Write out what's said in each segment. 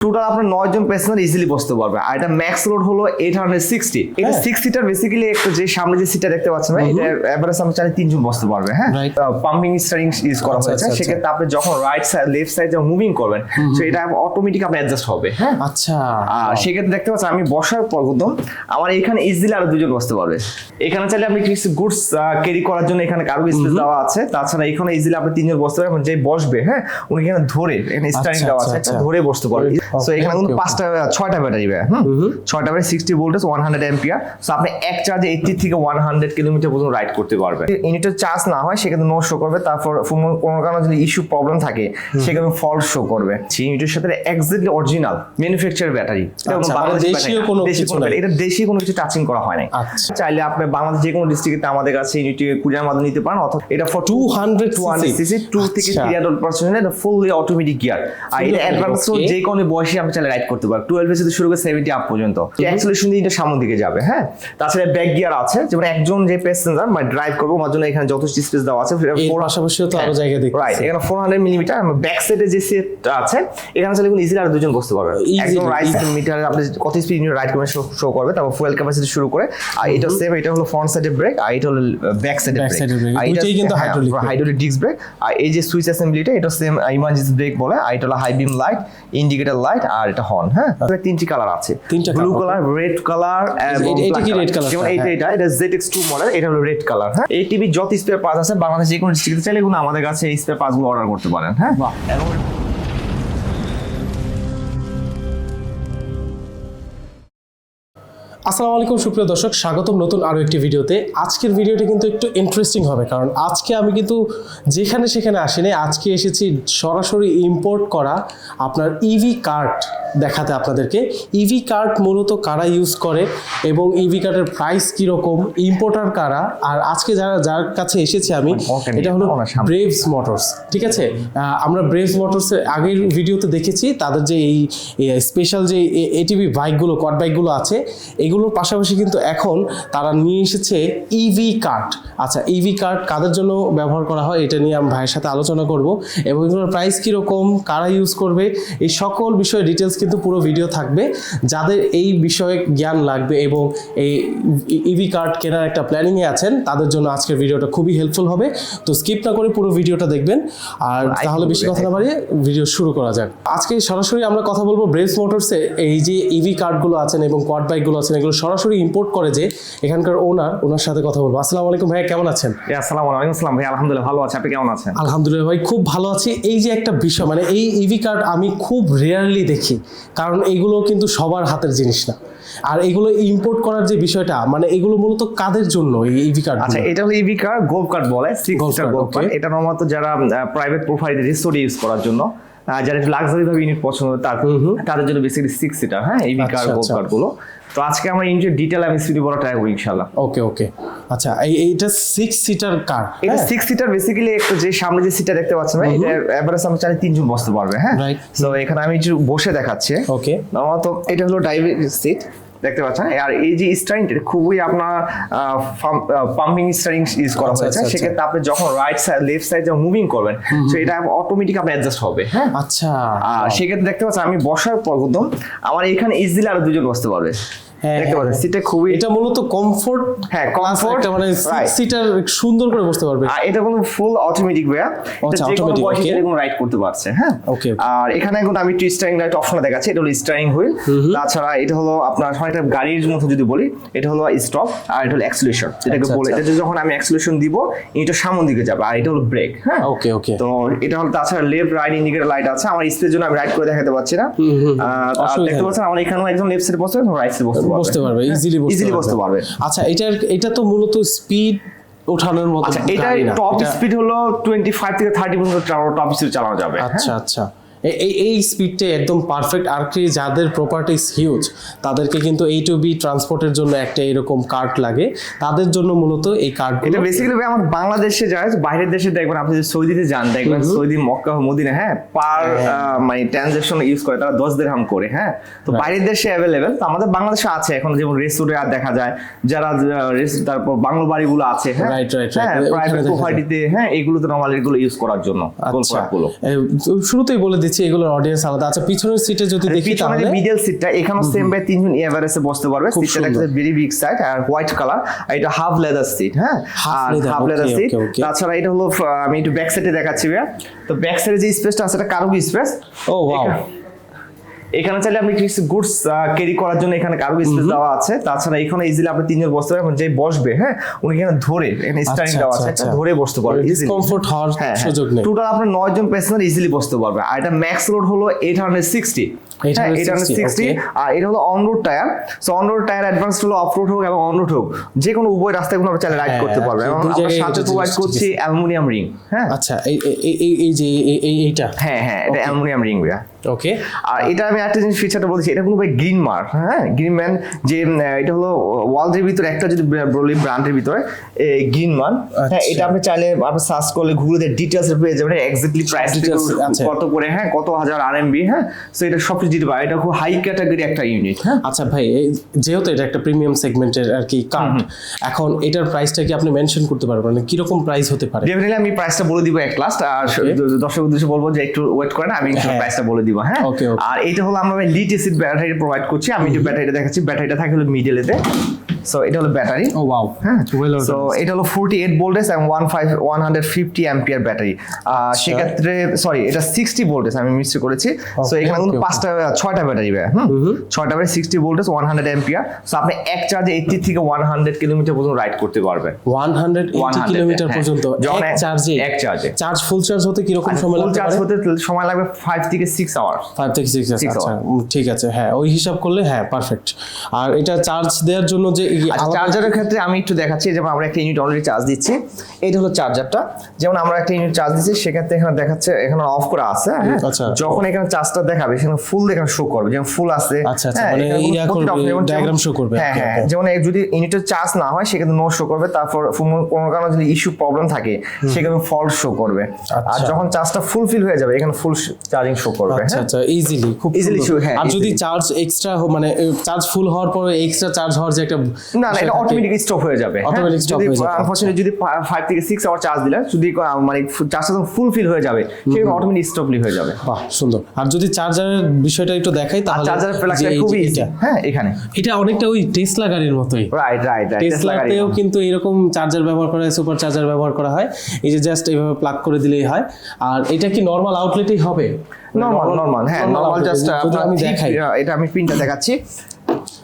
Total আপনার নয় জন passenger easily বসতে পারবে। আর এটা ম্যাক্স লোড হলো এইট হান্ড্রেড সিক্সটি এটা। সিক্স সিটার বেসিক্যালি একটা যে সামনে যে সিটটা দেখতে পাচ্ছেন ভাই এটা এভারেজ আমরা চাইলে তিনজন বসতে পারবে হ্যাঁ? পাম্পিং স্টারিং ইউজ করা আচ্ছা, হয়েছে। আচ্ছা, সেক্ষেত্রে আপনি যখন রাইট সাইড লেফট সাইড যখন মুভিং করবেন তো এটা অটোমেটিক আপনি অ্যাডজাস্ট হবে হ্যাঁ? আচ্ছা। আর সেক্ষেত্রে দেখতে পাচ্ছেন আমি বসার পর একদম আমার এখানে ইজিলি আরও দুজন বসতে পারবে। এখানে চাইলে আপনি কিছু গুডস ক্যারি করার জন্য এখানে কার্গো স্পেস দেওয়া আছে। তাছাড়া এখানে ইজিলি আপনি তিনজন বসতে পারবেন। যে বসবে হ্যাঁ? উনি এখানে ধরে এখানে স্টারিং আচ্ছা, দেওয়া আছে আচ্ছা, আচ্ছা। ধরে বসতে পারবে। সো এখানে কিন্তু পাঁচটা ছয়টা ব্যাটারি ব্যাগ হুম? ছয়টা battery sixty voltage one hundred ampere so আপনি এক চার্জে এইটটি থেকে ওয়ান হান্ড্রেড কিলোমিটার পর্যন্ত রাইড করতে পারবেন। ইউনিটের চার্জ না হয় সেক্ষেত্রে নো শো করবে। তারপর কোনো- কারণে যদি ইস্যু প্রবলেম থাকে সেক্ষেত্রে ফল্ট শো করবে। সেই ইউনিটের সাথে এক্সাক্টলি অরিজিনাল ম্যানুফ্যাকচার ব্যাটারি আচ্ছা, মানে। এটা দেশি কোনো কিছু টাচিং করা হয় নাই। আচ্ছা। চাইলে আপনি বাংলাদেশ যে কোনো ডিস্ট্রিক্টে আমাদের কাছে ইউনিটি কুরিয়ার মাধ্যমে নিতে পারেন অথবা এটা for two hundred CC two থেকে। থ্রি হান্ড্রেড পার্সেন্ট এটা ফুললি অটোমেটিক গিয়ার আর এটা অ্যাডভান্স যে কোনো বয়সে আপনি চাইলে রাইড করতে পারবেন টুয়েলভ থেকে শুরু করে সেভেন্টি আপ পর্যন্ত। অ্যাক্সেলেশন দিয়ে সামনের দিকে যাবে হ্যাঁ? তাছাড়া ব্যাক গিয়ার আছে যেমন একজন যে প্যাসেঞ্জার মানে ড্রাইভ করব ওর জন্য এখানে যথেষ্ট স্পেস দেওয়া আছে। এর পাশাপাশিও তো আরও জায়গা দেখতেছি। রাইট এখানে ফোর হান্ড্রেড মিলিমিটার ব্যাক সাইডে যে সেট আছে এখানে চাইলে ইজিলি আর দুজন বসতে পারবে। একদম রাইট. মিটারে আপনি কত স্পিড রাইড করবেন শো করবে তারপর ফুয়েল ক্যাপাসিটি শুরু করে আর এটা সেম এটা হলো ফ্রন্ট সাইডে ব্রেক আর এটা হলো ব্যাক সাইডে Back side এর brake, ব্রেক দুইটাই কিন্তু hydraulic brake। Hydraulic disc brake আর এই যে সুইচ অ্যাসেম্বলিটা এটা সেম ইমার্জেন্সি ব্রেক বলে আর এটা হলো high beam light indicator light আর এটা হর্ন হ্যাঁ? তিনটি কালার আছে। ব্লু কালার রেড কালার এটা- এটা কি red colour যেমন টা? হ্যাঁ। এটা এটা ZX2 মডেল এটা হলো রেড কালার হ্যাঁ? এই টিভি যত স্পেয়ার পার্টস আছে বাংলাদেশে যে কোনো ডিস্ট্রিক্টে চাইলে এগুলো আমাদের কাছে এই স্পেয়ার পার্টসগুলো অর্ডার করতে পারেন হ্যাঁ? এবং আসসালামু আলাইকুম সুপ্রিয় দর্শক স্বাগতম নতুন আরও একটি ভিডিওতে। আজকের ভিডিওটি কিন্তু একটু ইন্টারেস্টিং হবে কারণ আজকে আমি কিন্তু যেখানে সেখানে আসিনি আজকে এসেছি সরাসরি ইম্পোর্ট করা আপনার ইভি কার্ড দেখাতে আপনাদেরকে। ইভি কার্ড মূলত কারা ইউজ করে এবং ইভি কার্ডের প্রাইস কীরকম ইম্পোর্টার কারা আর আজকে যারা যার কাছে এসেছি আমি এটা হলো ব্রেভস মোটরস ঠিক আছে? আমরা ব্রেভস মোটরসের আগের ভিডিওতে দেখেছি তাদের যে এই স্পেশাল যে এটিভি বাইকগুলো কট বাইকগুলো আছে এগুলোর পাশাপাশি কিন্তু এখন তারা নিয়ে এসেছে ইভি কার্ড আচ্ছা ইভি কার্ড কাদের জন্য ব্যবহার করা হয় এটা নিয়ে আমি ভাইয়ের সাথে আলোচনা করব। এবং এগুলোর প্রাইস কীরকম কারা ইউজ করবে এই সকল বিষয়ে ডিটেলস কিন্তু পুরো ভিডিও থাকবে। যাদের এই বিষয়ে জ্ঞান লাগবে এবং এই ইভি কার্ড কেনার একটা প্ল্যানিংয়ে আছেন তাদের জন্য আজকের ভিডিওটা খুবই হেল্পফুল হবে। তো স্কিপ না করে পুরো ভিডিওটা দেখবেন। আর তাহলে বেশি কথা না বাড়িয়ে ভিডিও শুরু করা যাক। আজকে সরাসরি আমরা কথা বলব ব্রেস মোটরসে এই যে ইভি কার্ডগুলো আছেন এবং কোয়াড বাইকগুলো আছেন এগুলো সরাসরি ইম্পোর্ট করে যে এখানকার ওনার ওনার সাথে কথা বলব। আসসালামু আলাইকুম ভাইয়া কেমন আছেন? আসসালামু আলাইকুম আসসালাম ভাই আলহামদুলিল্লাহ ভালো আছে আপনি কেমন আছেন? আলহামদুলিল্লাহ ভাই খুব ভালো আছি। এই যে একটা বিষয় মানে এই ইভি কার্ড আমি খুব রেয়ারলি দেখি কারণ এইগুলো কিন্তু সবার হাতের জিনিস না। আর এগুলো ইম্পোর্ট করার যে বিষয়টা মানে এগুলো মূলত কাদের জন্য এই ইভি কার্ড আচ্ছা এটা হলো ইভি কার গোল্ড কার্ড বলে সিক্স গোল্ড কার্ড. এটা নর্মালত যারা প্রাইভেট প্রোফাইল রিসোর্ট ইউজ করার জন্য যারা একটু লাক্সারি ভাবে ইউনিট পছন্দ তার তাদের জন্য বেসিক্যালি সিক্স সিটার হ্যাঁ এই কার গোল্ড আচ্ছা। গুলো। তো আজকে আমরা ইঞ্জিন ডিটেল আমি স্পিডে বড় ট্রাই করব ইনশাআল্লাহ। ওকে ওকে আচ্ছা এই এইটা সিক্স সিটার কার এটা সিক্স সিটার বেসিক্যালি একটু যে সামনে যে সিটটা দেখতে পাচ্ছেন ভাই, এটা এভারেজ আমরা চাই তিনজন বসতে পারবে হ্যাঁ. তো এখানে আমি একটু বসে দেখাচ্ছি। ওকে তো এটা হলো ড্রাইভিং সিট দেখতে পাচ্ছেন? আর এই যে স্টারিংটা খুবই আপনার পাম্পিং স্টারিং ইউজ করা আচ্ছা, হয়েছে। আচ্ছা, সেক্ষেত্রে আপনি যখন রাইট সাইড লেফট সাইড যখন মুভিং করবেন তো এটা অটোমেটিক আপনি অ্যাডজাস্ট হবে হ্যাঁ? আচ্ছা আর সেক্ষেত্রে দেখতে পাচ্ছেন আমি বসার পর একদম আমার এখানে ইজিলি আরও দুজন বসতে পারবে। দেখতে হ্যাঁ, পাচ্ছেন সিটটা খুবই এটা মূলত কমফোর্ট হ্যাঁ, একটা মানে সিটার সুন্দর করে বসতে পারবে। আর এটা কোনো ফুল অটোমেটিক আচ্ছা, কোনো বয়সে okay. এরকম রাইড করতে পারছে হ্যাঁ। Okay. আর এখানে এখন আমি একটু স্টারিং অপশনে দেখাচ্ছি এটা হলো স্টারিং হুইল তাছাড়া এটা হলো আপনার গাড়ির মতো যদি বলি এটা হলো স্টপ আর এটা হলো অ্যাক্সিলেশন আচ্ছা, বলে আচ্ছা। এটা যখন আমি অ্যাক্সিলেশন দিব এটা সামনের দিকে যাবে আর এটা হলো ব্রেক হ্যাঁ। ওকে ওকে তো এটা হলো তাছাড়া লেফট রাইট ইন্ডিকেটর লাইট আছে আমার স্পেস জন্য আমি রাইট করে দেখাতে পারছি না। দেখতে। পাচ্ছেন আমার এখানেও একদম লেফট সাইডে পারবে রাইট সাইডে পারবে বসতে পারবে। ইজিলি বসতে ইজিলি বসতে পারবে। আচ্ছা এটা এটা তো মূলত স্পিড ওঠানোর মতো আচ্ছা এটা টপ স্পিড হলো টোয়েন্টি ফাইভ থেকে থার্টি পর্যন্ত টপ স্পিড চালানো যাবে হ্যাঁ? আচ্ছা আচ্ছা। এই এই স্পিডটা একদম পারফেক্ট আর কি যাদের প্রপার্টিস হিউজ তাদেরকে কিন্তু এই টু বি ট্রান্সপোর্টের জন্য একটা এরকম কার্ড লাগে। তাদের জন্য মূলত এই কার্ড এটা বেসিক্যালি ভাই আমার বাংলাদেশে যায় বাইরের দেশে দেখবেন আপনি যদি সৌদিতে যান দেখবেন সৌদি মক্কা মদিনা হ্যাঁ পার মানে ট্রানজাকশন ইউজ করে তারা দশ দেড়হাম করে হ্যাঁ। তো বাইরের দেশে অ্যাভেলেবেল তো আমাদের বাংলাদেশে আছে এখন যেমন রেস্টুরেন্ট আর দেখা যায় যারা তারপর বাংলো বাড়িগুলো আছে হ্যাঁ। Right, right. হ্যাঁ প্রাইভেট প্রপার্টিতে হ্যাঁ এগুলোতে নর্মালি এগুলো ইউজ করার জন্য আচ্ছা। গুলো। শুরুতেই বলে দিচ্ছি এগুলোর অডিয়েন্স আলাদা। আচ্ছা পিছনের সিটে যদি দেখি তাহলে মিডল সিটটা এখানেও সেম ভাই তিনজন এভারেজে বসতে পারবে। সিটটা। একটা ভেরি বিগ সাইড আর হোয়াইট কালার আর এটা হাফ লেদার সিট হ্যাঁ? আর হাফ লেদার সিট. তাছাড়া এটা হলো আমি একটু ব্যাক সাইডে দেখাচ্ছি ভাই তো ব্যাক সাইডে যে স্পেসটা আছে এটা কার্গো স্পেস ও ওয়াও এখানে চাইলে আপনি কিছু গুডস ক্যারি করার জন্য এখানে কার্গো স্পেস দেওয়া আছে। তাছাড়া এখানে ইজিলি আপনি তিনজন বসতে পারবেন যে বসবে হ্যাঁ? উনি এখানে ধরে এখানে স্টারিং আচ্ছা, দেওয়া আছে আচ্ছা, আচ্ছা। ধরে বসতে পারবে easily। ডিসকমফোর্ট হওয়ার হ্যাঁ সুযোগ নেই। টোটাল আপনার নয় জন প্যাসেঞ্জার ইজিলি বসতে পারবে। আর এটা ম্যাক্স লোড হলো এইট সিক্সটি 860, সিক্সটি আর এটা হলো on road tyre so on road tyre advance হলো অফ রোড হোক এবং অন রোড হোক যে কোনো উভয় রাস্তায় কোনো চাইলে রাইড হ্যাঁ, করতে পারবে। এবং আমরা সাথে প্রোভাইড করছি অ্যালুমিনিয়াম রিং হ্যাঁ? আচ্ছা এই এই- এই এই যে এই- এই এইটা? হ্যাঁ হ্যাঁ এটা অ্যালুমিনিয়াম রিং ভাইয়া। ওকে আর এটা আমি একটা জিনিস ফিচারটা বলছি এটা কোনো ভাই গ্রিন মার্ক হ্যাঁ? গ্রিন ম্যান যে এটা হলো ওয়ালদের ভিতরে একটা যদি বলি ব্র্যান্ডের ভিতরে গ্রিন মান হ্যাঁ? আচ্ছা। এটা আপনি চাইলে আপনি সার্চ করলে গুগলে ডিটেলস পেয়ে যাবেন এক্স্যাক্টলি প্রাইস কত করে হ্যাঁ? কত হাজার আরএমবি হ্যাঁ? সো এটা সব কিছু দিতে পারে। এটা খুব হাই ক্যাটাগরি একটা ইউনিট হ্যাঁ? আচ্ছা ভাই যেহেতু এটা একটা প্রিমিয়াম সেগমেন্টের আর কি কার্ড এখন এটার প্রাইসটা কি আপনি মেনশন করতে পারবেন? মানে কীরকম প্রাইস হতে পারে? ডেফিনেটলি আমি প্রাইসটা বলে দিব এক লাস্ট আর. দর্শক উদ্দেশ্যে বলব যে একটু ওয়েট করেন আমি হ্যাঁ। প্রাইসটা বলে দিব হ্যাঁ. আর এটা হলো আমরা লিড এসিড ব্যাটারি প্রোভাইড করছি। আমি যে ব্যাটারিটা দেখাচ্ছি ব্যাটারিটা থাকে হলো মিডলেতে সো এটা হলো ব্যাটারি। ও ওয়াও হ্যাঁ? সো এটা হলো ফোরটি এইট ভোল্টেজ এবং হান্ড্রেড ফিফটি অ্যাম্পিয়ার ব্যাটারি সেক্ষেত্রে সরি এটা সিক্সটি ভোল্টেজ আমি মিস করেছি। সো এখানে কিন্তু. পাঁচটা ছয়টা ব্যাটারি হুম? ছয়টা battery sixty voltage one hundred ampere so আপনি এক চার্জে এইটি থেকে ওয়ান হান্ড্রেড কিলোমিটার পর্যন্ত রাইড করতে পারবেন। ওয়ান হান্ড্রেড 100 কিলোমিটার হ্যাঁ। পর্যন্ত এক চার্জে এক চার্জে। চার্জ ফুল চার্জ হতে কীরকম সময় ফুল লাগতে চার্জ হতে সময় লাগবে ফাইভ থেকে সিক্স আওয়ার ফাইভ থেকে সিক্স Six আচ্ছা ঠিক আছে হ্যাঁ ওই হিসাব করলে হ্যাঁ পারফেক্ট আর এটা চার্জ দেওয়ার জন্য যে চার্জারের ক্ষেত্রে আমি একটু দেখাচ্ছি যেমন আমরা একটা ইউনিট অলরেডি চার্জ দিচ্ছি এটা হলো চার্জারটা যেমন আমরা একটা ইউনিট চার্জ দিচ্ছি সেক্ষেত্রে এখানে দেখাচ্ছে এখানে অফ করা আছে হ্যাঁ? আচ্ছা। যখন এখানে চার্জটা দেখাবে সেখানে ফুল এখানে শো করবে যেমন ফুল আছে। আচ্ছা, আচ্ছা, হ্যাঁ, মানে করবে, যেমন-। হ্যাঁ হ্যাঁ যেমন যদি ইউনিটের চার্জ না হয় সেক্ষেত্রে নো শো করবে তারপর কোনো- কারণে যদি ইস্যু প্রবলেম থাকে সেখানে ফল্ট শো করবে। আর আচ্ছা। যখন চার্জটা ফুলফিল হয়ে যাবে এখানে ফুল চার্জিং শো করবে আচ্ছা হ্যাঁ? আচ্ছা ইজিলি খুব ইজিলি show, হ্যাঁ, আর যদি চার্জ এক্সট্রা মানে চার্জ ফুল হওয়ার পর এক্সট্রা চার্জ হওয়ার যে একটা না না এটা অটোমেটিক স্টপ হয়ে যাবে হ্যাঁ? Automatic যদি হয়ে যাবে, আনফরচুনেটলি যদি ফাইভ থেকে সিক্স আওয়ার চার্জ দিলে যদি মানে চার্জটা যখন ফুলফিল হয়ে যাবে সেখানে অটোমেটিক স্টপলি হয়ে যাবে। বাহ সুন্দর। আর যদি চার্জারের বিষয়টা একটু দেখাই তাহলে চার্জারের প্লাগটা খুবই ইজি হ্যাঁ এখানে। এটা অনেকটা ওই টেসলা গাড়ির মতোই। রাইট রাইট টেসলাতেও কিন্তু এরকম চার্জার ব্যবহার করা হয় সুপার চার্জার ব্যবহার করা হয়। এই যে জাস্ট এইভাবে প্লাগ করে দিলেই হয়। আর এটা কি নর্মাল আউটলেটই হবে? নরমাল নরমাল হ্যাঁ নরমাল জাস্ট আমি দেখাই। এটা আমি পিনটা দেখাচ্ছি।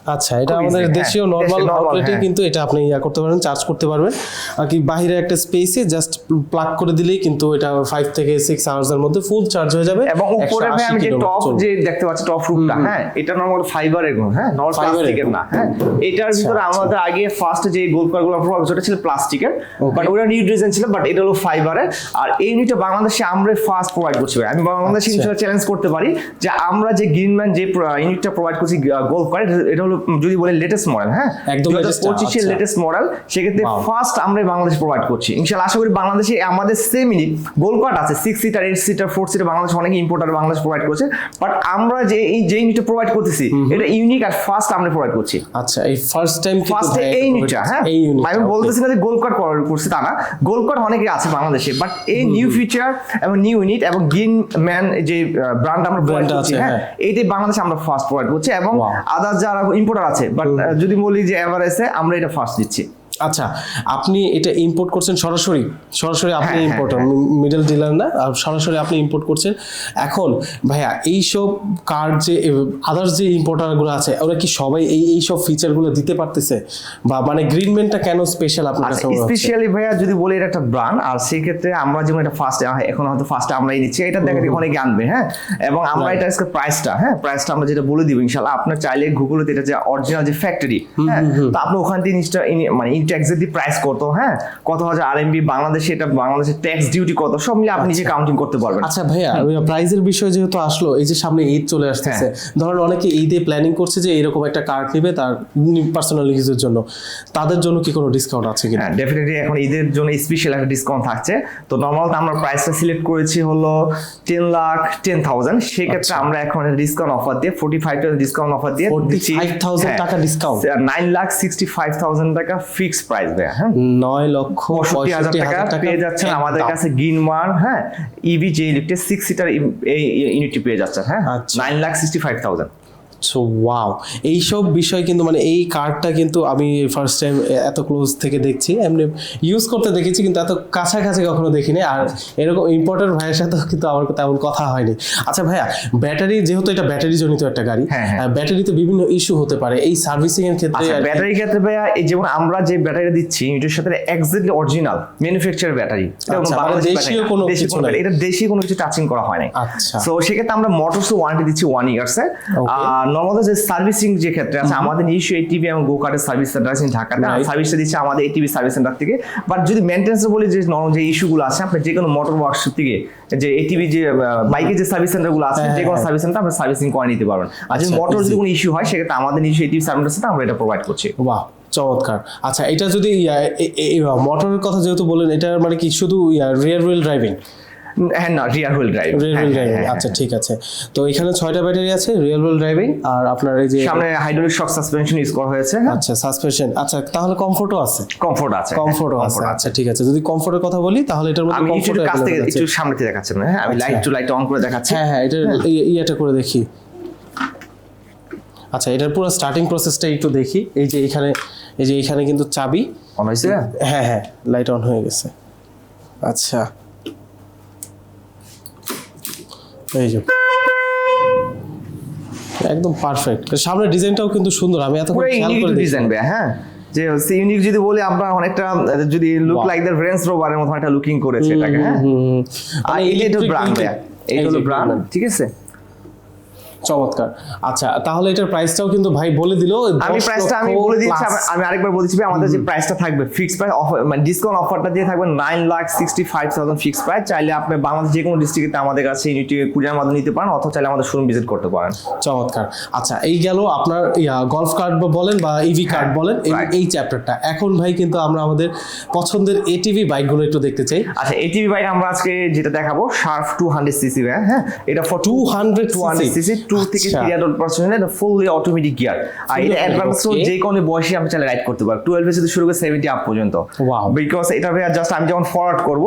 আচ্ছা এটা আমাদের হ্যাঁ, দেশীয় নর্মাল আউটলেটে হ্যাঁ। কিন্তু এটা আপনি ইয়া করতে পারবেন চার্জ করতে পারবেন। আর কি বাইরে একটা স্পেসে জাস্ট প্লাগ করে দিলেই কিন্তু এটা ফাইভ থেকে সিক্স আওয়ার্স এর মধ্যে ফুল চার্জ হয়ে যাবে। এবং উপরে 180 ভাই আমি যে টপ যে দেখতে পাচ্ছি টপ রুটটা হ্যাঁ এটা নরমাল ফাইবারের গুণ হ্যাঁ নরমাল প্লাস্টিকের না হ্যাঁ। এটার ভিতরে আচ্ছা। আমাদের আগে ফার্স্ট যে গোল কারগুলো প্রভাব ওটা ছিল প্লাস্টিকের বাট ওটা নিউ ডিজাইন ছিল বাট এটা হলো ফাইবারের আর এই ইউনিটটা বাংলাদেশে আমরা ফার্স্ট প্রোভাইড করছি আমি বাংলাদেশে আচ্ছা। ইনশাল্লাহ চ্যালেঞ্জ করতে পারি যে আমরা যে গ্রিনম্যান যে ইউনিটটা প্রোভাইড করছি গোল কার এটা হলো যদি বলি লেটেস্ট মডেল হ্যাঁ? একদম পঁচিশের। লেটেস্ট মডেল সেক্ষেত্রে ফার্স্ট আমরা বাংলাদেশে প্রোভাইড করছি। ইনশাল্লাহ আশা করি বাংলাদেশে আমাদের সেম ইউনিট গোল্ড কার্ড আছে six seater eight seater four seater Bangladesh অনেক ইম্পোর্টার বাংলাদেশ প্রোভাইড করছে। বাট আমরা যে এই যে ইউনিটটা প্রোভাইড করতেছি এটা ইউনিক আর ফার্স্ট আমরা প্রোভাইড করছি। আচ্ছা এই ফার্স্ট টাইম ফার্স্টে এই ইউনিটটা হ্যাঁ? আমি বলতেছি না যে গোল্ড কার্ড করছি তা না। গোল্ড কার্ড অনেকে আছে বাংলাদেশে বাট এই নিউ ফিচার এবং নিউ ইউনিট এবং গ্রিন ম্যান যে ব্র্যান্ড আমরা করছি আছে, হ্যাঁ? হ্যাঁ। এইটাই বাংলাদেশে আমরা ফার্স্ট প্রোভাইড করছি এবং. আদার্স যারা ইম্পোর্টার আছে বাট যদি বলি যে এভারেজে আমরা এটা ফার্স্ট দিচ্ছি। আচ্ছা আপনি এটা ইম্পোর্ট করছেন সরাসরি? সরাসরি আপনি ইম্পোর্টার মিডল ডিলার না? আর সরাসরি আপনি ইম্পোর্ট করছেন। এখন ভাইয়া এইসব কার্ড যে আদার্স যে ইম্পোর্টারগুলো আছে ওরা কি সবাই এই এই সব ফিচারগুলো দিতে পারতেছে? বা মানে গ্রিনমেন্টটা কেন স্পেশাল আপনার কাছে স্পেশালি ভাইয়া যদি বলি এটা একটা ব্র্যান্ড আর সেই ক্ষেত্রে আমরা যেমন এটা ফার্স্ট এখন হয়তো ফার্স্টে আমরাই নিচ্ছি এটা দেখা দেখে অনেকে আনবে হ্যাঁ? এবং আমরা এটা আজকে প্রাইসটা হ্যাঁ? প্রাইসটা আমরা যেটা বলে দিব ইনশাল্লাহ আপনার চাইলে গুগলে এটা যে অরিজিনাল যে ফ্যাক্টরি হ্যাঁ? তো আপনি ওখান থেকে জিনিসটা মানে ইনটা এক্সাক্টলি প্রাইস কত হ্যাঁ? কত হাজার আরএমবি বাংলাদেশে এটা বাংলাদেশের ট্যাক্স ডিউটি কত সব মিলে আপনি নিজে কাউন্টিং করতে পারবেন। আচ্ছা ভাইয়া প্রাইজের বিষয় যেহেতু আসলো এই যে সামনে ঈদ চলে আসতেছে হ্যাঁ। ধরেন অনেকে ঈদে প্ল্যানিং করছে যে এরকম একটা কার্ড নেবে তার পার্সোনাল ইউজের জন্য। তাদের জন্য কি কোনো ডিসকাউন্ট আছে কিনা? হ্যাঁ ডেফিনেটলি এখন ঈদের জন্য স্পেশাল একটা ডিসকাউন্ট থাকছে। তো নর্মাল আমরা প্রাইসটা সিলেক্ট করেছি হলো টেন লাখ টেন থাউজেন্ড সেক্ষেত্রে আচ্ছা। আমরা এখন ডিসকাউন্ট অফার দিয়ে ফোর্টি ফাইভ ডিসকাউন্ট অফার দিয়ে 45,000 টাকা discount? Nine lakh sixty five thousand টাকা ফিক্স ফিক্সড প্রাইস দেয় হ্যাঁ? নয় লক্ষ পঁয়ষট্টি হাজার টাকা পেয়ে যাচ্ছেন আমাদের কাছে গিনমার হ্যাঁ? ইভি যে ইলেকট্রিক সিক্স সিটার এই ইউনিটটি পেয়ে যাচ্ছেন হ্যাঁ। Nine lakh sixty five thousand so wow এইসব বিষয় কিন্তু মানে এই কার্ডটা কিন্তু আমি ফার্স্ট টাইম এত ক্লোজ থেকে দেখছি। এমনি ইউজ করতে দেখেছি কিন্তু এত কাছাকাছি কখনো দেখিনি। আর এরকম ইম্পর্টেন্ট ভাইয়ের সাথেও কিন্তু আমার তেমন কথা হয়নি। আচ্ছা ভাইয়া ব্যাটারি যেহেতু এটা ব্যাটারি জনিত একটা গাড়ি হ্যাঁ, হ্যাঁ। ব্যাটারিতে বিভিন্ন ইস্যু হতে পারে। এই সার্ভিসিং এর ক্ষেত্রে আচ্ছা ব্যাটারি ক্ষেত্রে ভাইয়া এই যেমন আমরা যে ব্যাটারি দিচ্ছি এটার সাথে এক্স্যাক্টলি অরিজিনাল ম্যানুফ্যাকচার ব্যাটারি আচ্ছা, দেশীয় কোনো কিছু নাই। এটা দেশি কোনো কিছু টাচিং করা হয় নাই। আচ্ছা। সো সেক্ষেত্রে আমরা মোটরস ওয়ারেন্টি দিচ্ছি ওয়ান ইয়ার্স এর আর নর্মাল যে সার্ভিসিং যে ক্ষেত্রে আছে আমাদের নিজস্ব এটিভি এবং গো কার্ডের সার্ভিস সেন্টার আছে ঢাকাতে. সার্ভিসটা দিচ্ছে আমাদের এটিভি সার্ভিস সেন্টার থেকে। বাট যদি মেনটেন্স বলি যে নর্মাল যে ইস্যুগুলো আছে আপনি যে কোনো মোটর ওয়ার্কশপ থেকে যে এটিভি যে বাইকের যে সার্ভিস সেন্টারগুলো আছে যে কোনো। সার্ভিস সেন্টার আপনি সার্ভিসিং করে নিতে পারবেন। আর যদি আচ্ছা, মোটর যদি কোনো ইস্যু হয় সেক্ষেত্রে আমাদের নিজস্ব এটিভি সার্ভিস সেন্টার আমরা এটা প্রোভাইড করছি। বাহ চমৎকার। আচ্ছা এটা যদি মোটরের কথা যেহেতু বলেন এটা মানে কি শুধু রিয়ার হুইল ড্রাইভিং হ্যাঁ না rear wheel drive real wheel driving আচ্ছা ঠিক আছে। তো এখানে ছয়টা ব্যাটারি আছে রিয়েল হুইল ড্রাইভিং আর আপনার এই যে সামনে হাইড্রোলিক শক সাসপেনশন ইউজ করা হয়েছে আচ্ছা সাসপেনশন আচ্ছা তাহলে কমফোর্টও আছে। কমফোর্ট আছে কমফোর্টও আছে আচ্ছা ঠিক আছে। যদি কমফোর্টের কথা বলি তাহলে এটার মধ্যে কমফোর্ট কাছ থেকে একটু সামনে থেকে দেখাচ্ছেন হ্যাঁ? আমি লাইট টু লাইট অন করে দেখাচ্ছি। হ্যাঁ হ্যাঁ এটা ইয়েটা করে দেখি। আচ্ছা এটার পুরো স্টার্টিং প্রসেসটা একটু দেখি। এই যে এখানে এই যে এখানে কিন্তু চাবি। অন হয়েছে? হ্যাঁ হ্যাঁ লাইট অন হয়ে গেছে। আচ্ছা। এই যে। একদম পারফেক্ট সামনের ডিজাইনটাও কিন্তু সুন্দর আমি এত খেয়াল করে ডিজাইন হ্যাঁ? যে ইউনিক যদি বলি আমরা অনেকটা যদি লুক লাইক দ্য রেঞ্জ রোভারের মতো একটা লুকিং করেছে এটাকে হ্যাঁ? আর এই এটা ব্র্যান্ড এটা হলো ব্র্যান্ড ঠিক আছে? চমৎকার। আচ্ছা তাহলে এটার প্রাইসটাও কিন্তু ভাই বলে দিল আমি প্রাইসটা আমি বলে দিচ্ছি আমি- আরেকবার বলে দিচ্ছি আমাদের যে প্রাইসটা থাকবে ফিক্স প্রাইস অফার মানে ডিসকাউন্ট অফারটা দিয়ে থাকবে nine lakh sixty five thousand fix price চাইলে আপনি বাংলাদেশ যে কোনো ডিস্ট্রিক্টে আমাদের কাছে ইউনিটি কুরিয়ার মাধ্যমে নিতে পারেন অথবা চাইলে আমাদের শোরুম ভিজিট করতে পারেন। চমৎকার। আচ্ছা এই গেল আপনার গলফ কার্ড বলেন বা ইভি কার্ড বলেন এই- চ্যাপ্টারটা এখন ভাই কিন্তু আমরা আমাদের পছন্দের এটিভি বাইকগুলো একটু দেখতে চাই। আচ্ছা এটিভি বাইক আমরা আজকে যেটা দেখাবো শার্প টু হান্ড্রেড সিসি হ্যাঁ? এটা for 200 two hundred CC two থেকে। থ্রি পার্সেন্ট এটা ফুললি অটোমেটিক গিয়ার আর এটা অ্যাডভান্স যে কোনো বয়সে আমি চাইলে রাইড করতে পারব। টুয়েলভ থেকে শুরু করে সেভেন্টি আপ পর্যন্ত। বিকজ এটা জাস্ট আমি যখন ফরওয়ার্ড করব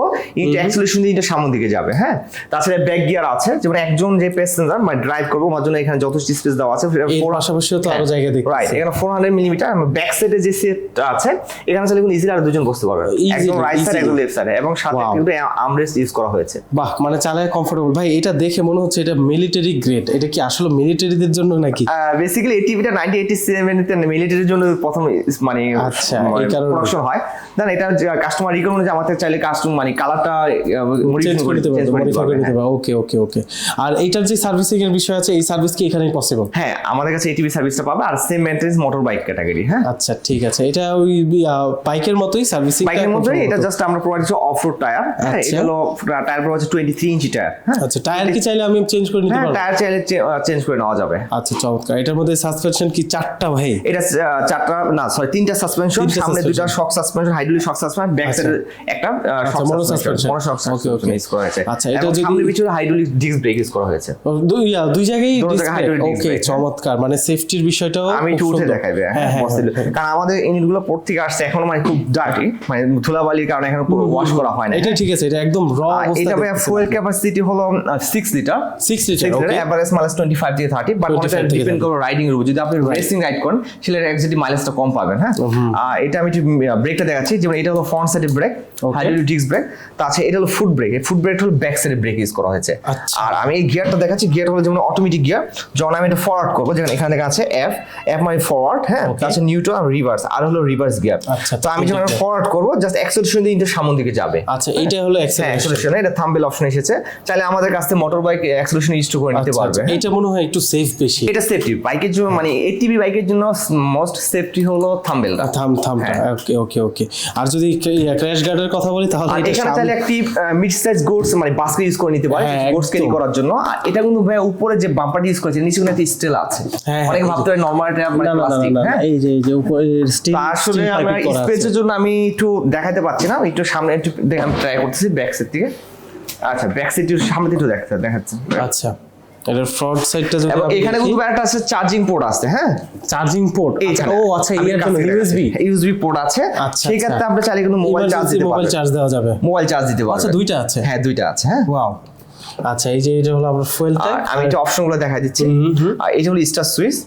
অ্যাক্সেলেশন দিয়ে এটা সামনের দিকে যাবে হ্যাঁ? তাছাড়া ব্যাক গিয়ার আছে যেমন একজন যে প্যাসেঞ্জার মানে ড্রাইভ করব আমার জন্য এখানে যথেষ্ট স্পেস দেওয়া আছে। এর পাশাপাশিও তো আরও জায়গা দেখতেছি। রাইট এখানে ফোর হান্ড্রেড মিলিমিটার ব্যাক সাইডে যে সেট আছে এখানে চাইলে কিন্তু ইজিলি আর দুজন বসতে পারবে। একদম রাইট সাইড. একদম লেফট সাইডে এবং সাথে কিন্তু আমরেস্ট ইউজ করা হয়েছে। বাহ মানে চালায় কমফোর্টেবল ভাই এটা দেখে মনে হচ্ছে এটা মিলিটারি গ্রেড এটা কি আসলে মিলিটারিদের জন্য নাকি? বেসিক্যালি এই টিভিটা নাইনটি এইটি সেভেনতে মিলিটারির জন্য প্রথম মানে আচ্ছা, এই কারণে। প্রোডাকশন হয়। দেন এটা কাস্টমার রিকমেন্ড যে আমাদের চাইলে কাস্টম মানে কালারটা চেঞ্জ করে দিতে পারবে ওকে ওকে ওকে আর এইটার যে সার্ভিসিং এর বিষয় আছে এই সার্ভিস কি এখানেই পসিবল হ্যাঁ আমাদের কাছে এটিভি সার্ভিসটা পাবে আর same maintenance motor bike category হ্যাঁ। আচ্ছা ঠিক আছে। এটা ওই বাইকের মতোই সার্ভিসিং বাইকের মতোই এটা জাস্ট আমরা প্রোভাইড করছি অফ রোড টায়ার হ্যাঁ আচ্ছা। এটা হলো টায়ার প্রোভাইড হচ্ছে টোয়েন্টি থ্রি ইঞ্চি টায়ার হ্যাঁ। আচ্ছা টায়ার কি চাইলে আমি চেঞ্জ করে নিতে হ্যাঁ পারব? টায়ার চাইলে চেঞ্জ করে নেওয়া যাবে আচ্ছা চমৎকার এটার মধ্যে সাসপেনশন কি চারটা ভাই এটা চারটা না সরি তিনটা সাসপেনশন সামনে suspension। Shock suspension hydraulic shock suspension back. সাইডে একটা shock suspension. Mono shock. Suspension use করা হয়েছে আচ্ছা, এটা যদি- সামনের পিছনে হাইড্রোলিক ডিস্ক ব্রেক ইউজ করা হয়েছে দুই দুই জায়গায় disc ওকে। চমৎকার মানে সেফটির বিষয়টাও আমি একটু উঠে। দেখাই হ্যাঁ হ্যাঁ। হ্যাঁ। কারণ আমাদের ইউনিটগুলো পর থেকে আসছে এখনও মানে খুব ডার্টি মানে ধুলাবালির কারণে এখন পুরো ওয়াশ করা হয় না এটা ঠিক আছে এটা একদম র আর এটা ফুয়েল ক্যাপাসিটি হলো six litre six litre six okay litre average mileage twenty five থেকে থার্টি বাট 25 ডিপেন্ড 30 করবে রাইডিং এর উপর। যদি আপনি রেসিং রাইড করেন সেটা মাইলেজটা কম পাবেন হ্যাঁ? আর এটা আমি ব্রেকটা দেখাচ্ছি। যেমন এটা হলো ফ্রন্ট সাইডের brake Okay. Hydraulic disc brake তাছাড়া এটা হলো ফুট ব্রেক ফুট ব্রেক হলো ব্যাক সাইডের ব্রেক ইউজ করা হয়েছে। আচ্ছা। আর আমি এই গিয়ারটা দেখাচ্ছি। গিয়ার হলো যেমন অটোমেটিক গিয়ার যখন আমি এটা ফরওয়ার্ড করব যেখানে এখানে দেখা আছে এফ এফ মানে ফরওয়ার্ড হ্যাঁ. তাছাড়া নিউট্রাল আর রিভার্স আর হলো রিভার্স গিয়ার আচ্ছা, তো আমি যখন ফরওয়ার্ড করব জাস্ট অ্যাক্সেলেশন দিয়ে ইন্টার সামনের দিকে যাবে। আচ্ছা এইটা হলো হ্যাঁ অ্যাক্সেলেশন এটা থাম্বেল অপশন এসেছে। চাইলে আমাদের কাছ থেকে মোটর বাইক অ্যাক্সেলেশন ইউজ করে নিতে পারবে হ্যাঁ। এটা মনে হয় একটু সেফ বেশি। এটা সেফটি বাইকের জন্য মানে এটিভি বাইকের জন্য মোস্ট সেফটি হলো থাম্বেলটা থাম থাম হ্যাঁ। ওকে ওকে ওকে আর যদি ক্র্যাশ গার্ডের কথা বলি তাহলে এটা এখানে চাইলে একটি মিড সাইজ গোডস মানে বাস্কেট ইউজ করে নিতে পারে হ্যাঁ, গোডস ক্যারি করার জন্য। আর এটা কিন্তু ভাই উপরে যে বাম্পারটি ইউজ করেছে নিচে কিন্তু স্টেল আছে। হ্যাঁ, অনেকে হ্যাঁ, ভাবতে পারে নরমাল এটা মানে প্লাস্টিক হ্যাঁ। এই যে এই যে উপরে স্টিল আসলে আমরা স্পেসের জন্য আমি একটু দেখাতে পাচ্ছি না একটু সামনে একটু দেখে আমি ট্রাই করতেছি ব্যাক সাইড থেকে। আচ্ছা ব্যাক সাইড সামনে একটু দেখাতে দেখাচ্ছে। আচ্ছা। এটার ফ্রন্ট সাইডটা যদি এখানে কিন্তু একটা আছে চার্জিং পোর্ট আছে হ্যাঁ? চার্জিং পোর্ট আচ্ছা ও আচ্ছা এর ইয়ার জন্য ইউএসবি ইউএসবি পোর্ট আছে। আচ্ছা, সেই ক্ষেত্রে আচ্ছা। আমরা চাইলে কিন্তু মোবাইল চার্জ দিতে মোবাইল চার্জ দেওয়া যাবে। মোবাইল চার্জ দিতে পারবেন। আচ্ছা দুইটা আছে? হ্যাঁ দুইটা আছে হ্যাঁ। ওয়াও আচ্ছা এই যে এটা হলো আমরা ফুয়েল ট্যাঙ্ক আমি এটা অপশনগুলো দেখাই দিচ্ছি। আর এটা হলো স্টার সুইচ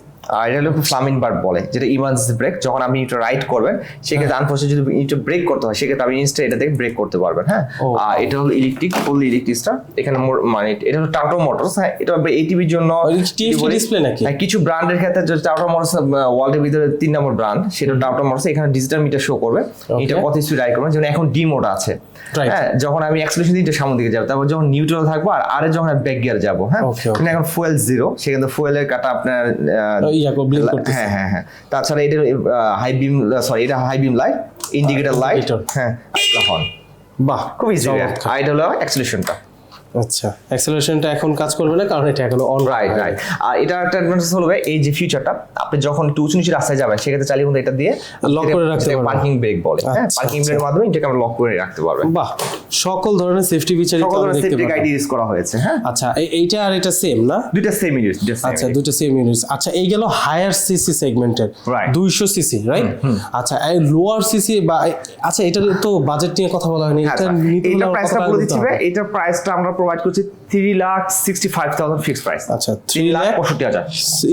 এটা হলো ফ্লামিন বার বলে যেটা ইমার্জেন্সি ব্রেক যখন আপনি এটা রাইড করবেন সেক্ষেত্রে আনফর্চুনেট যদি এটা ব্রেক করতে হয় সেক্ষেত্রে আপনি ইনস্টা এটা থেকে ব্রেক করতে পারবেন হ্যাঁ? আর এটা হলো ইলেকট্রিক ফুললি ইলেকট্রিক স্টার এখানে মানে এটা হলো টাউটো মোটরস হ্যাঁ? এটা এটিভির জন্য display নাকি? হ্যাঁ, কিছু ব্র্যান্ডের ক্ষেত্রে যে টাউটো মোটরস ওয়ার্ল্ডের ভিতরে তিন নম্বর ব্র্যান্ড সেটা টাউটো মোটরস এখানে ডিজিটাল মিটার শো করবে। এটা কত স্পিড রাইড করবে? যেমন এখন ডি মোড আছে. হ্যাঁ যখন আমি অ্যাক্সেলেশন দিতে সামনের দিকে যাব তারপর যখন নিউট্রাল থাকব আর আরে যখন ব্যাক গিয়ার যাব হ্যাঁ. কিন্তু এখন ফুয়েল জিরো সেখানে ফুয়েলের কাটা আপনার হ্যাঁ হ্যাঁ হ্যাঁ। তাছাড়া এটা হাই বিম সরি এটা high beam light indicator light হ্যাঁ হর্ন বাহ খুব ইজি আইডল আর এটা হলো অ্যাক্সেলেশনটা আচ্ছা অ্যাক্সেলারেশনটা এখন কাজ করবে না কারণ এটা এখনও অন রাইট রাইট আর এটা একটা অ্যাডভান্টেজ হলো এই যে ফিচারটা আপনি যখন একটু উঁচু নিচু রাস্তায় যাবেন সেক্ষেত্রে চালিয়ে কিন্তু এটা দিয়ে Lock করে রাখতে পারবেন। পার্কিং ব্রেক বলে হ্যাঁ আচ্ছা, পার্কিং ব্রেকের মাধ্যমে এটাকে আমরা লক করে রাখতে পারবেন। বাহ সকল ধরনের সেফটি দেখতে ইউজ করা হয়েছে হ্যাঁ। আচ্ছা এইটা আর এটা সেম না? দুইটা সেম আচ্ছা দুটো সেম আচ্ছা এই গেল হায়ার সিসি সেগমেন্টের Right. দুইশো সিসি রাইট আচ্ছা এই লোয়ার সিসি বা আচ্ছা এটা তো বাজেট নিয়ে কথা বলা হয়নি। এটা নিতে হলে প্রাইসটা বলে দিচ্ছি? ভাই এটার প্রাইসটা আমরা প্রোভাইড করছি three lakh sixty five thousand fix price আচ্ছা তিন লাখ পঁয়ষট্টি হাজার।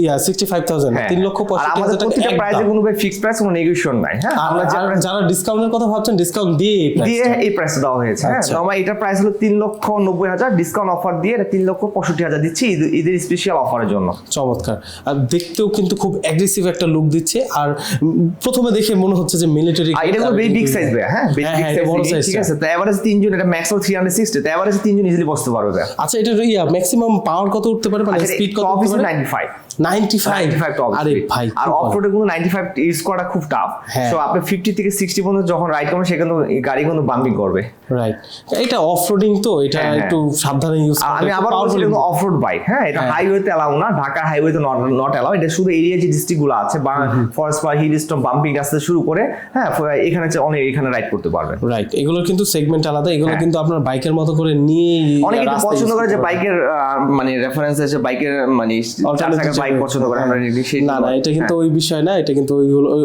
ইয়া সিক্সটি ফাইভ থাউজেন্ড হ্যাঁ। তিন লক্ষ আর পঁয়ষট্টি হাজার একদম। প্রাইসে কোনো ফিক্স প্রাইস কোনো নেগোসিয়েশন নাই হ্যাঁ? আমরা যারা ডিসকাউন্টের কথা ভাবছেন ডিসকাউন্ট দিয়ে দিয়ে এই প্রাইস দেওয়া হয়েছে হ্যাঁ? আচ্ছা। আমার এটার প্রাইস হলো তিন লক্ষ নব্বই হাজার ডিসকাউন্ট অফার দিয়ে এটা তিন লক্ষ পঁয়ষট্টি হাজার দিচ্ছি ঈদের স্পেশাল অফারের জন্য। চমৎকার। আর দেখতেও কিন্তু খুব অ্যাগ্রেসিভ একটা লুক দিচ্ছে। আর প্রথমে দেখে মনে হচ্ছে যে মিলিটারি এটা হলো বেশ বিগ সাইজ ভাই হ্যাঁ? বেশ হ্যাঁ, বিগ হ্যাঁ, এটা সাইজ ঠিক আছে? তো এভারেজ তিনজন এটা ম্যাক্স থ্রি হান্ড্রেড সিক্সটি তো এভারেজ তিনজন ইজিলি বসতে পারবে। আচ্ছা এটা ইয়া ম্যাক্সিমাম পাওয়ার কত উঠতে পারে? মানে স্পিড কত উঠতে পারে? 95 95 আরে ভাই আর কি অফ বলেন? রোডে কিন্তু 95 ইউজ করা খুব টাফ হ্যাঁ। সো আপনি 50 থেকে 60 পর্যন্ত যখন রাইড করবেন সেখানে গাড়ি কিন্তু বাম্পিং করবে। রাইট এটা অফ তো এটা হ্যাঁ, হ্যাঁ। একটু সাবধানে ইউজ আর আমি আবার বলছি এটা অফ বাইক হ্যাঁ এটা হ্যাঁ। হাইওয়েতে এলাও না ঢাকার হাইওয়েতে নট এলাও এটা শুধু এরিয়া যে আছে বা ফরেস্ট পার হিল বাম্পিং রাস্তা শুরু করে হ্যাঁ এখানে অনেক এখানে রাইড করতে পারবেন রাইট এগুলোর কিন্তু সেগমেন্ট আলাদা এগুলো হ্যাঁ। কিন্তু আপনার বাইকের মতো করে নিয়ে অনেকে পছন্দ করে যে বাইকের মানে রেফারেন্স আছে বাইকের মানে বাইক পছন্দ করে। আমরা না না এটা কিন্তু ওই বিষয় না এটা কিন্তু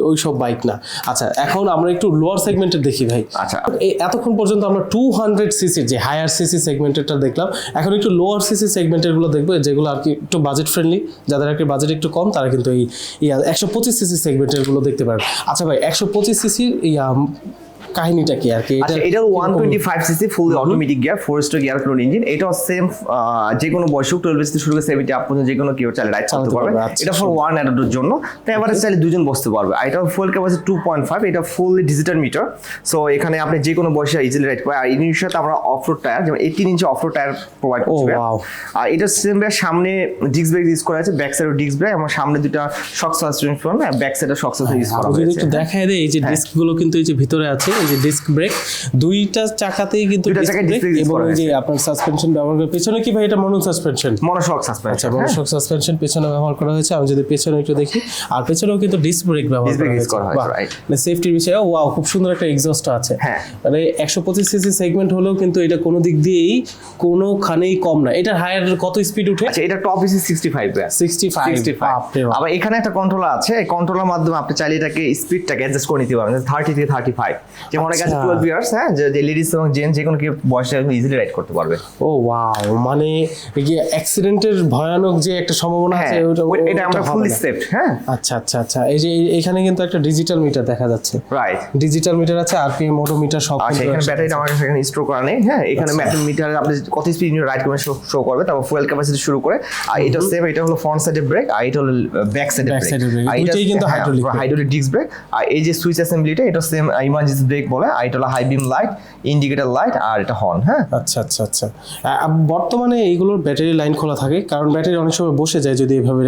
ওই সব বাইক না। আচ্ছা এখন আমরা একটু লোয়ার সেগমেন্টের দেখি ভাই। আচ্ছা। এতক্ষণ পর্যন্ত আমরা টু হান্ড্রেড সিসির যে হায়ার সিসি সেগমেন্টেরটা দেখলাম এখন একটু লোয়ার সিসি সেগমেন্টেরগুলো দেখব যেগুলো আর কি একটু বাজেট ফ্রেন্ডলি যাদের আর কি বাজেট একটু কম তারা কিন্তু এই একশো পঁচিশ সিসি সেগমেন্টেরগুলো দেখতে পারেন। আচ্ছা ভাই একশো পঁচিশ সিসির কাহিনীটা কি আর কি? আচ্ছা এটা one twenty five CC full automatic gear four stroke gear clone engine এটাও সেম যে কোনো বয়স টুয়েলভ থেকে শুরু করে সেভেন্টি আপ পর্যন্ত যে কোনো কেউ চাইলে রাইড করতে চালাতে পারবে। এটা ফর ওয়ান অ্যাডাল্টের জন্য। তো এবারে চাইলে দুজন বসতে পারবে। আর এটা full capacity two point five এটা ফুললি ডিজিটাল মিটার সো এখানে আপনি যে কোনো বয়সে ইজিলি রাইড করে আর এর সাথে আমরা অফরোড টায়ার যেমন eighteen inch off road tyre provide Oh, করছি wow. আর এটা সেম সামনে ডিস্ক ব্রেক ইউজ করা আছে ব্যাক সাইডে ডিস্ক ব্রেক এবং সামনে দুটা শক সাসপেনশন ব্যাক সাইডে শক সাসপেনশন ইউজ করা আমি যদি একটু দেখায় দেয় এই যে ডিস্কগুলো কিন্তু এই যে ভিতরে আছে এই যে ডিস্ক ব্রেক দুইটা চাকাতেই কিন্তু এবং এই যে আপনার সাসপেনশন ব্যবহার করে পেছনে কি ভাই এটা মনো সাসপেনশন মনোশক আচ্ছা সাসপেনশন মনোশক সাসপেনশন পেছনে ব্যবহার করা হয়েছে। আমি যদি পেছনে একটু দেখি আর পেছনেও কিন্তু ডিস্ক ব্রেক ব্যবহার করা হয়েছে. মানে সেফটির বিষয়ে ওয়াও খুব সুন্দর একটা এক্সস্ট আছে। হ্যাঁ। মানে একশো পঁচিশ সিসি সেগমেন্ট হলেও কিন্তু এটা কোনো দিক দিয়েই কোনোখানেই কম না। এটা হায়ার কত স্পিড উঠে? আচ্ছা এটা টপ ইসি সিক্সটি ফাইভ সিক্সটি ফাইভ আবার এখানে একটা কন্ট্রোলার আছে এই কন্ট্রোলার মাধ্যমে আপনি চাইলে এটাকে স্পিডটাকে অ্যাডজাস্ট করে নিতে পারবেন থার্টি থেকে থার্টি ফাইভ অনেক আছে আচ্ছা। টুয়েলভ ইয়ার্স হ্যাঁ? যে- যে লেডিস এবং জেন্টস যে কোনো বয়সে ইজিলি রাইড করতে পারবে। ও ওয়াও মানে এই যে অ্যাক্সিডেন্টের ভয়ানক যে একটা সম্ভাবনা হ্যাঁ আছে ওটা- এটা আমরা ফুলি না। সেফট হ্যাঁ? আচ্ছা আচ্ছা আচ্ছা। এই যে এখানে কিন্তু একটা ডিজিটাল মিটার দেখা যাচ্ছে। রাইট ডিজিটাল মিটার আছে আরপিএম মোটোমিটার সব আচ্ছা কিন্তু এখানে ব্যাটারিটা আমার এখানে স্টোর করা নেই হ্যাঁ? এখানে আচ্ছা। মিটার আপনি কত স্পিড রাইড করবেন শো করবে তারপর ফুয়েল ক্যাপাসিটি শুরু করে আর এটা সেম এটা হলো ফ্রন্ট সাইডে ব্রেক আর এটা হলো ব্যাক সাইডে ব্রেক side এ brake, দুইটাই কিন্তু brake। হাইড্রোলিক ডিস্ক ব্রেক আর এই যে সুইচ অ্যাসেম্বলিটা এটা সেম ইমার্জেন্সি ব্রেক বলে আর এটা হলো high beam light indicator light আর এটা হর্ন হ্যাঁ? আচ্ছা আচ্ছা আচ্ছা। বর্তমানে এইগুলোর ব্যাটারি লাইন খোলা থাকে কারণ ব্যাটারি অনেক সময় বসে যায় যদি এভাবে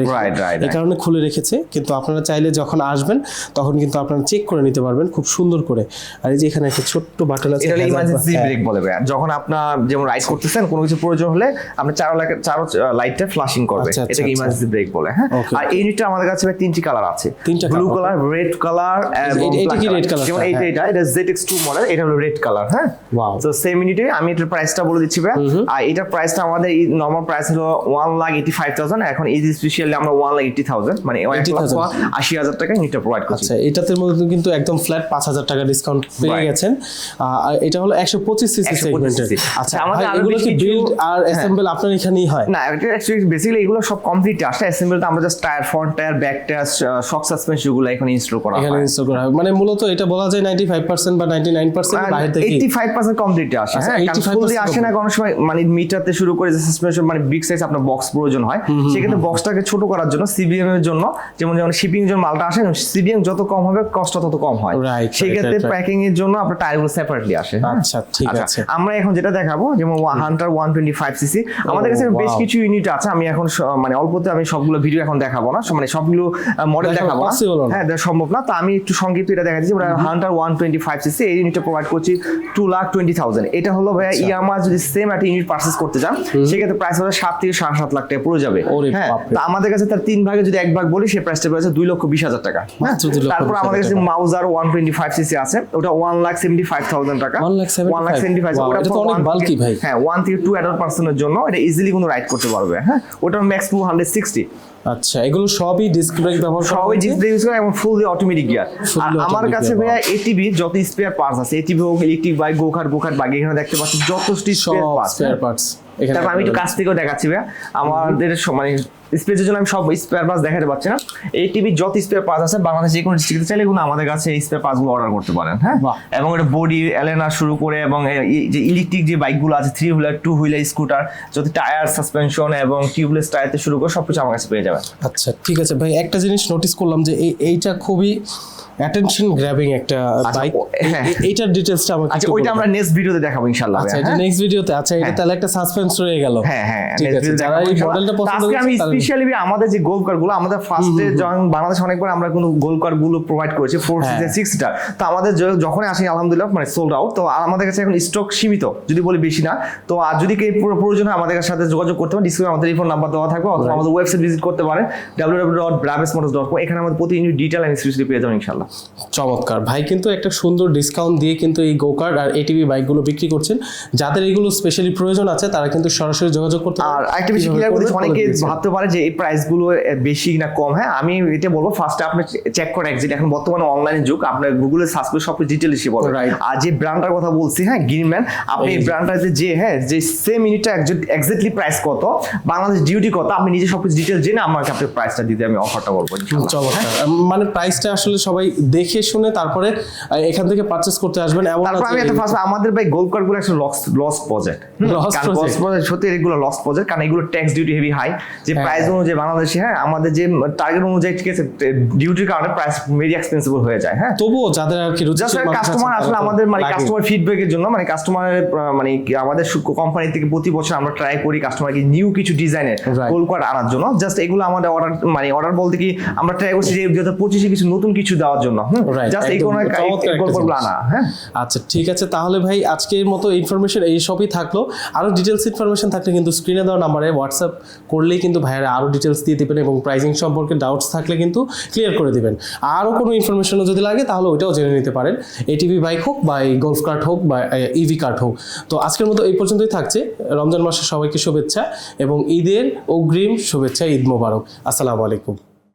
এই কারণে খুলে রেখেছে কিন্তু আপনারা চাইলে যখন আসবেন তখন কিন্তু আপনারা চেক করে নিতে পারবেন খুব সুন্দর করে। আর এই যে এখানে একটা ছোট্ট বাটন আছে এটা ইমার্জেন্সি ব্রেক বলে। যখন আপনার যেমন রাইড করতেছেন কোনো কিছু প্রয়োজন হলে আপনি চারো চারো লাইটটা ফ্লাশিং করবে। আচ্ছা, আচ্ছা, এটাকে আচ্ছা। ইমার্জেন্সি ব্রেক বলে হ্যাঁ? আর এই ইউনিটটা আমাদের কাছে তিনটি কালার আছে। তিনটা ব্লু কালার রেড কালার এবং এটা- এটা কি red colour যেমন হ্যাঁ। এটা এটা জেড এক্স টু মডেল এটা হলো রেড কালার হ্যাঁ. তো সেম ইউনিটে আমি এটার প্রাইসটা বলে দিচ্ছি ভাই আর এটার প্রাইসটা আমাদের নর্মাল প্রাইস হলো one lakh eighty five thousand এখন এই স্পেশালি আমরা ওয়ান লাখ এইটি থাউজেন্ড মানে এক লক্ষ 80,000 আশি হাজার টাকা ইউনিটটা প্রোভাইড করছি। আচ্ছা এটাতে মধ্যে কিন্তু একদম ফ্ল্যাট পাঁচ হাজার টাকা ডিসকাউন্ট পেয়ে. গেছেন। এটা হলো একশো পঁচিশ সিসি 125 সেগমেন্টের cc আচ্ছা আমাদের এগুলো কি বিল্ড আর। অ্যাসেম্বল আপনার এখানেই হয়? না এটা অ্যাকচুয়ালি বেসিক্যালি এগুলো সব কমপ্লিট আসে অ্যাসেম্বলতে আমরা just tyre front tyre back tyre shock সাসপেনশনগুলো এখন ইনস্টল করা এখানে হয়। ইনস্টল করা হয়। মানে মূলত এটা বলা যায় নাইনটি ফাইভ পার্সেন্ট বা নাইনটি নাইন পার্সেন্ট বাইরে থেকে এইটি ফাইভ পার্সেন্ট কমপ্লিট আসে আচ্ছা, হ্যাঁ? ফুললি আসে না কোনো সময় মানে মিটারতে শুরু করে যে সাসপেনশন মানে বিগ সাইজ আপনার বক্স প্রয়োজন হয় সেক্ষেত্রে বক্সটাকে ছোট করার জন্য সিবিএম এর জন্য যেমন যেমন শিপিং জন্য মালটা আসে সিবিএম যত কম হবে কষ্ট তত কম হয়। Right, right, সেই ক্ষেত্রে right, right. প্যাকিং এর জন্য আপনার টায়ারগুলো সেপারেটলি আসে হ্যাঁ? আচ্ছা, ঠিক আছে। আমরা এখন যেটা দেখাবো যেমন Hunter one twenty five CC আমাদের কাছে বেশ কিছু ইউনিট আছে আমি এখন মানে অল্পতে আমি সবগুলো ভিডিও এখন দেখাবো না মানে সবগুলো মডেল দেখাবো হ্যাঁ সম্ভব না তো আমি একটু সংক্ষিপ্ত এটা দেখা দিচ্ছি Hunter one twenty five CC এই ইউনিটটা প্রোভাইড করছি টু লাখ টোয়েন্টি থাউজেন্ড এটা হলো ভাইয়া আচ্ছা। ইয়ামা যদি সেম একটা ইউনিট পার্চেস করতে চান সেক্ষেত্রে প্রাইস হবে সাত থেকে সাড়ে সাত লাখ টাকা পুরো যাবে। হ্যাঁ তো আমাদের কাছে তার তিন ভাগে যদি এক ভাগ বলি সেই প্রাইসটা পড়েছে দুই লক্ষ বিশ হাজার টাকা। হ্যাঁ? দুই লক্ষ তারপর আমাদের কাছে Mauser one twenty five CC আছে ওটা one lakh seventy five thousand টাকা। ওয়ান লাখ সেভেন্টি ফাইভ তো অনেক bulky ভাই। হ্যাঁ ওয়ান থেকে টু অ্যাডাল্ট পার্সনের জন্য এটা ইজিলি কোনো রাইড করতে পারবে হ্যাঁ ওটার ম্যাক্স টু হান্ড্রেড সিক্সটি আচ্ছা এগুলো সবই ডিস্ক ব্রেক ব্যবহার সবই ডিস্ক ব্রেক ইউজ করে এবং ফুললি অটোমেটিক গিয়ার আর আমার কাছে ভাইয়া এটিভি যত স্পেয়ার পার্টস আছে এটিভি হোক electric bike go kart go kart bike এখানে দেখতে পাচ্ছি যত স্পেয়ার পার্টস স্পেয়ার পার্টস এখানে তারপর আমি একটু কাছ থেকেও দেখাচ্ছি ভাইয়া। আমাদের মানে স্পেসের জন্য আমি সব স্পেয়ার পার্টস দেখাতে পারছি না। এই টিভির যত স্পেয়ার পার্টস আছে বাংলাদেশ কোনো ডিস্ট্রিক্টে চাইলে এগুলো আমাদের কাছে এই স্পেয়ার পার্টসগুলো অর্ডার করতে পারেন হ্যাঁ? এবং এটা বডি এলেনা শুরু করে এবং যে ইলেকট্রিক যে বাইকগুলো আছে three wheeler two wheeler scooter যদি টায়ার সাসপেনশন এবং টিউবলেস টায়ারতে শুরু করে সবকিছু আমার কাছে পেয়ে যাবেন। আচ্ছা ঠিক আছে। ভাই একটা জিনিস নোটিস করলাম যে এই এইটা খুবই অ্যাটেনশন গ্র্যাবিং একটা বাইক হ্যাঁ। এইটার ডিটেলসটা আমাকে আচ্ছা ওইটা আমরা নেক্সট ভিডিওতে দেখাবো ইনশাআল্লাহ আচ্ছা এটা হ্যাঁ? নেক্সট ভিডিওতে আচ্ছা এটা হ্যাঁ। তাহলে একটা সাসপেন্স রয়ে গেল। হ্যাঁ হ্যাঁ ঠিক আছে যারা এই মডেলটা পছন্দ আজকে আমি স্পেশালি আমাদের যে গোল কারগুলো আমাদের ফার্স্টে যখন বাংলাদেশ অনেকবার আমরা কোনো গোল কারগুলো প্রোভাইড করেছি ফোর হ্যাঁ। সিটার সিক্স সিটার তো আমাদের যখন আসি আলহামদুলিল্লাহ মানে সোল্ড আউট তো আমাদের কাছে এখন স্টক সীমিত যদি বলি বেশি না। তো আর যদি কেউ পুরো প্রয়োজন হয় আমাদের সাথে যোগাযোগ করতে পারেন ডিসক্রিপশনে আমাদের ফোন নাম্বার দেওয়া থাকবে অথবা আমাদের ওয়েবসাইট ভিজিট করতে পারেন www.brabesmotors.com এখানে আমাদের প্রতি ডিটেল এন্ড স্পেশালি পেয়ে যাবেন ইনশাআল্লাহ। চমৎকার। ভাই কিন্তু একটা সুন্দর ডিসকাউন্ট দিয়ে কিন্তু এই গোকার্ড আর এটিভি বাইকগুলো বিক্রি করছেন। যাদের এগুলো স্পেশালি প্রয়োজন আছে তারা কিন্তু সরাসরি যোগাযোগ করতে আর একটা বিষয় ক্লিয়ার করতে অনেকে ভাবতে পারে যে এই প্রাইসগুলো বেশি না কম। হ্যাঁ আমি এটা বলব ফার্স্টে আপনি চেক করে এক্সিট এখন বর্তমানে অনলাইনের যুগ আপনার গুগলে সার্চ করে সব ডিটেল এসে Right. আর যে ব্র্যান্ডটার কথা বলছি হ্যাঁ গ্রিনম্যান আপনি এই এই যে। ব্র্যান্ডটাতে যে হ্যাঁ যে সেম ইউনিটটা এক্স্যাক্টলি প্রাইস কত বাংলাদেশ ডিউটি কত আপনি নিজে সব কিছু ডিটেল জেনে আমাকে আপনি প্রাইসটা দিতে আমি অফারটা বলব ইনশাআল্লাহ। চমৎকার। মানে প্রাইসটা আসলে সবাই দেখে শুনে তারপরে এখান থেকে পারচেস করতে আসবেন এমন তারপর আমি একটা ফার্স্ট আমাদের ভাই গোল্ড কার্ডগুলো একটা loss loss project project? Project সত্যি এগুলো লস প্রজেক্ট কারণ এগুলো ট্যাক্স ডিউটি হেভি হাই যে হ্যাঁ। প্রাইস অনুযায়ী বাংলাদেশে হ্যাঁ আমাদের যে টার্গেট অনুযায়ী ঠিক আছে ডিউটির কারণে প্রাইস ভেরি এক্সপেন্সিবল হয়ে যায় হ্যাঁ তবুও যাদের আর কি জাস্ট কাস্টমার আসলে আমাদের মানে। কাস্টমার ফিডব্যাকের জন্য মানে কাস্টমারের মানে কি আমাদের কোম্পানি থেকে প্রতি বছর আমরা ট্রাই করি কাস্টমার কাস্টমারকে নিউ কিছু ডিজাইনের. গোল কার্ড আনার জন্য জাস্ট এগুলো আমাদের অর্ডার মানে অর্ডার বলতে কি আমরা ট্রাই করছি যে দু হাজার পঁচিশে কিছু নতুন কিছু দেওয়ার জন্য জাস্ট এই কোনো। আনা হ্যাঁ? আচ্ছা ঠিক আছে তাহলে ভাই আজকের মতো ইনফরমেশন এই সবই থাকল। আরও ডিটেলস ইনফরমেশন থাকলে কিন্তু স্ক্রিনে দেওয়া নাম্বারে হোয়াটসঅ্যাপ করলেই কিন্তু ভাইয়ারা আরও ডিটেলস দিয়ে দিবেন এবং প্রাইসিং সম্পর্কে ডাউটস থাকলে কিন্তু ক্লিয়ার করে দিবেন। আরও কোনো ইনফরমেশনও যদি লাগে তাহলে ওইটাও জেনে নিতে পারেন। এটিভি বাইক হোক বা এই গলফ কার্ট হোক বা ইভি কার্ট হোক। তো আজকের মতো এই পর্যন্তই থাকছে। রমজান মাসে সবাইকে শুভেচ্ছা এবং ঈদের অগ্রিম শুভেচ্ছা ঈদ মোবারক। আসসালামু আলাইকুম।